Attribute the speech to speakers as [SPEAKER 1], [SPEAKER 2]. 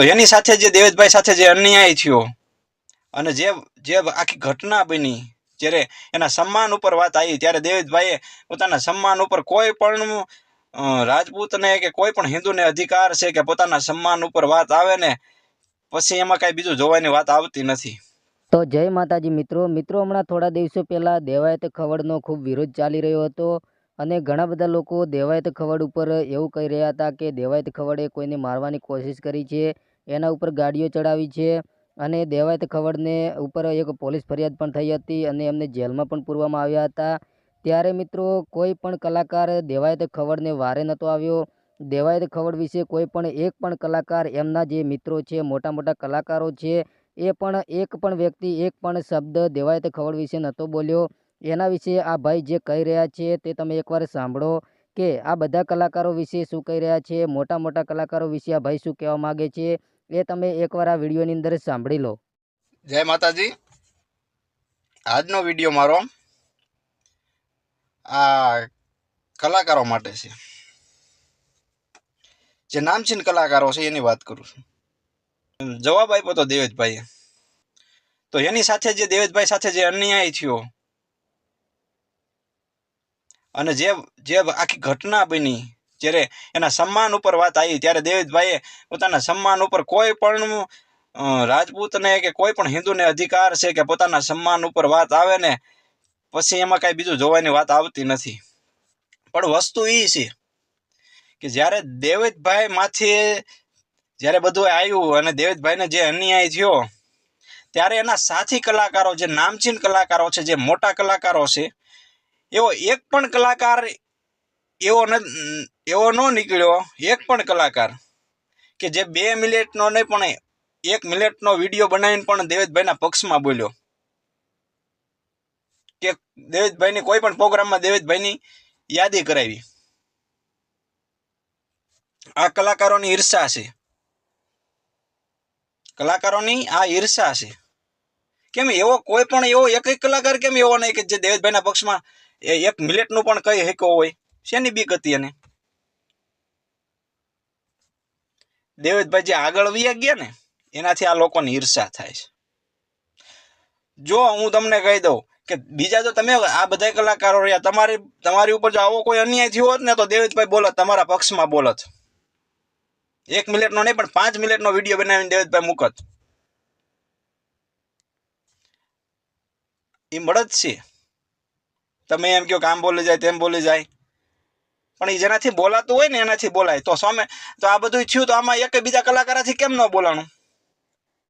[SPEAKER 1] તો એની સાથે જે દેવેશભાઈ સાથે જે અન્યાય થયો અને જે જે આખી ઘટના બની, જ્યારે એના સન્માન ઉપર વાત આવી, ત્યારે દેવેશભાઈએ પોતાના સન્માન ઉપર કોઈ પણ રાજપૂતને કે કોઈ પણ હિન્દુને અધિકાર છે કે પોતાના સન્માન ઉપર વાત આવે ને, પછી એમાં કાંઈ બીજું જોવાની વાત આવતી નથી.
[SPEAKER 2] તો જય માતાજી મિત્રો. મિત્રો, હમણાં થોડા દિવસો પહેલાં દેવાયત ખવડનો ખૂબ વિરોધ ચાલી રહ્યો હતો અને ઘણા બધા લોકો દેવાયત ખવડ ઉપર એવું કહી રહ્યા હતા કે દેવાયત ખવડે કોઈને મારવાની કોશિશ કરી છે. એના ઉપર ગાડીઓ ચડાવી છે અને દેવાયત ખવડને ઉપર એક પોલીસ ફરિયાદ પણ થઈ હતી અને એમને જેલમાં પણ પૂરવામાં આવ્યા હતા. ત્યારે મિત્રો, કોઈ પણ કલાકાર દેવાયત ખવડને વારે નહોતો આવ્યો. દેવાયત ખવડ વિશે કોઈ પણ એક પણ કલાકાર એમના જે મિત્રો છે, મોટા મોટા કલાકારો છે, એ પણ એક પણ વ્યક્તિ, એક પણ શબ્દ દેવાયત ખવડ વિશે નહોતો બોલ્યો. એના વિશે આ ભાઈ જે કહી રહ્યા છે તે તમે એકવાર સાંભળો કે આ બધા કલાકારો વિશે શું કહી રહ્યા છે? મોટા મોટા કલાકારો વિશે આ ભાઈ શું કહેવા માગે છે? એ તમે એકવાર આ વિડીયોની અંદર સાંભળી લો.
[SPEAKER 1] જય માતાજી. આજનો વીડિયો મારો આ કલાકારો માટે છે. જે નામચીન કલાકારો છે એની વાત કરું છું. જવાબ આપ્યો તો દેવેજભાઈએ તો એની સાથે જે દેવેજભાઈ સાથે જે અન્યાય થયો અને જે જે આખી ઘટના બની જ્યારે એના સન્માન ઉપર વાત આવી, ત્યારે દેવેશભાઈએ પોતાના સન્માન ઉપર કોઈ પણ રાજપૂતને કે કોઈ પણ હિન્દુને અધિકાર છે કે પોતાના સન્માન ઉપર વાત આવે ને, પછી એમાં કાંઈ બીજું જોવાની વાત આવતી નથી. પણ વસ્તુ એ છે કે જ્યારે દેવેશભાઈ માથે જ્યારે બધું આવ્યું અને દેવેશભાઈને જે અન્યાય થયો, ત્યારે એના સાથી કલાકારો, જે નામચીન કલાકારો છે, જે મોટા કલાકારો છે, એવો એક પણ કલાકાર એવો એવો ન નીકળ્યો, એક પણ કલાકાર કે જે બે મિનિટનો નહીં, પણ એક મિનિટનો વીડિયો બનાવીને પણ દેવેશભાઈના પક્ષમાં બોલ્યો. કે દેવેશભાઈની કોઈ પણ પ્રોગ્રામમાં દેવેદભાઈની યાદી કરાવી. આ કલાકારોની ઈર્ષા છે. કલાકારોની આ ઈર્ષા છે. કેમ એવો કોઈ પણ એવો એક એક કલાકાર કેમ એવો નહીં કે જે દેવેદભાઈના પક્ષમાં એક મિનિટનું પણ કહી શક્યો હોય, શેની બીક હતી એને? દેવેશભાઈ જે આગળ વયા ગયા ને, એનાથી આ લોકોની ઈર્ષા થાય છે. જો હું તમને કહી દઉં કે બીજા જો તમે આ બધા કલાકારો રહ્યા, તમારી તમારી ઉપર જો આવો કોઈ અન્યાય થયો હોત ને તો દેવેદભાઈ બોલત, તમારા પક્ષમાં બોલત. એક મિનિટનો નહીં, પણ પાંચ મિનિટનો વીડિયો બનાવીને દેવેદભાઈ મૂકત. એ મળત છે. તમે એમ કહો કે આમ બોલી જાય, તેમ બોલી જાય. પણ એ જેનાથી બોલાતું હોય ને એનાથી બોલાય. તો સામે તો આ બધું થયું તો આમાં એક બીજા કલાકારાથી કેમ ન બોલાણું?